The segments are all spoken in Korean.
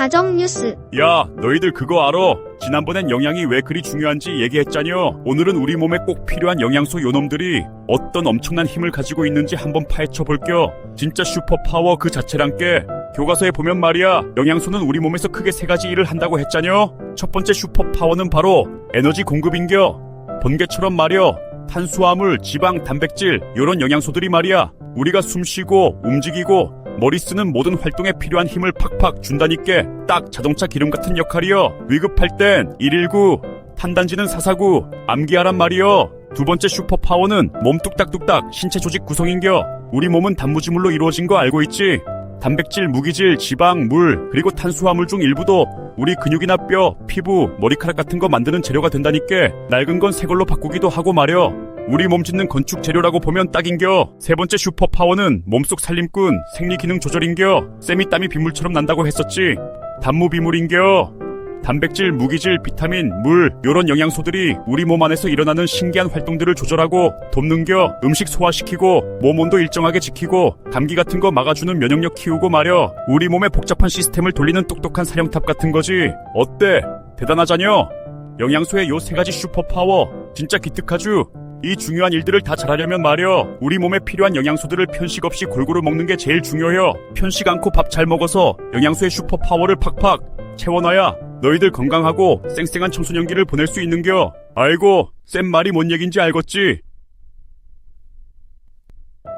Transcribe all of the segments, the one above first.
가정 뉴스. 야, 너희들 그거 알아? 지난번엔 영양이 왜 그리 중요한지 얘기했잖여. 오늘은 우리 몸에 꼭 필요한 영양소 요놈들이 어떤 엄청난 힘을 가지고 있는지 한번 파헤쳐 볼게요. 진짜 슈퍼 파워 그 자체란께. 교과서에 보면 말이야, 영양소는 우리 몸에서 크게 세 가지 일을 한다고 했잖여. 첫 번째 슈퍼 파워는 바로 에너지 공급인겨. 번개처럼 말이여. 탄수화물, 지방, 단백질, 요런 영양소들이 말이야. 우리가 숨 쉬고, 움직이고, 머리 쓰는 모든 활동에 필요한 힘을 팍팍 준다니께 딱 자동차 기름 같은 역할이여. 위급할 땐 119 판단지는 449 암기하란 말이여. 두 번째 슈퍼파워는 몸 뚝딱뚝딱 신체 조직 구성인겨. 우리 몸은 단무지물로 이루어진 거 알고 있지? 단백질, 무기질, 지방, 물, 그리고 탄수화물 중 일부도 우리 근육이나 뼈, 피부, 머리카락 같은 거 만드는 재료가 된다니께. 낡은 건 새 걸로 바꾸기도 하고 말여 우리 몸 짓는 건축 재료라고 보면 딱인겨. 세 번째 슈퍼 파워는 몸속 살림꾼, 생리 기능 조절인겨. 쌤이 땀이 빗물처럼 난다고 했었지. 단무 비물인겨. 단백질, 무기질, 비타민, 물, 요런 영양소들이 우리 몸 안에서 일어나는 신기한 활동들을 조절하고 돕는겨. 음식 소화시키고 몸 온도 일정하게 지키고 감기 같은 거 막아주는 면역력 키우고 말여. 우리 몸의 복잡한 시스템을 돌리는 똑똑한 사령탑 같은 거지. 어때? 대단하자녀? 영양소의 요 세 가지 슈퍼파워 진짜 기특하죠? 이 중요한 일들을 다 잘하려면 말여 우리 몸에 필요한 영양소들을 편식 없이 골고루 먹는 게 제일 중요해요 편식 않고 밥 잘 먹어서 영양소의 슈퍼 파워를 팍팍 채워놔야 너희들 건강하고 쌩쌩한 청소년기를 보낼 수 있는겨 아이고 쌤 말이 뭔 얘긴지 알겠지?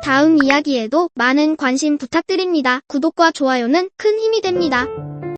다음 이야기에도 많은 관심 부탁드립니다. 구독과 좋아요는 큰 힘이 됩니다.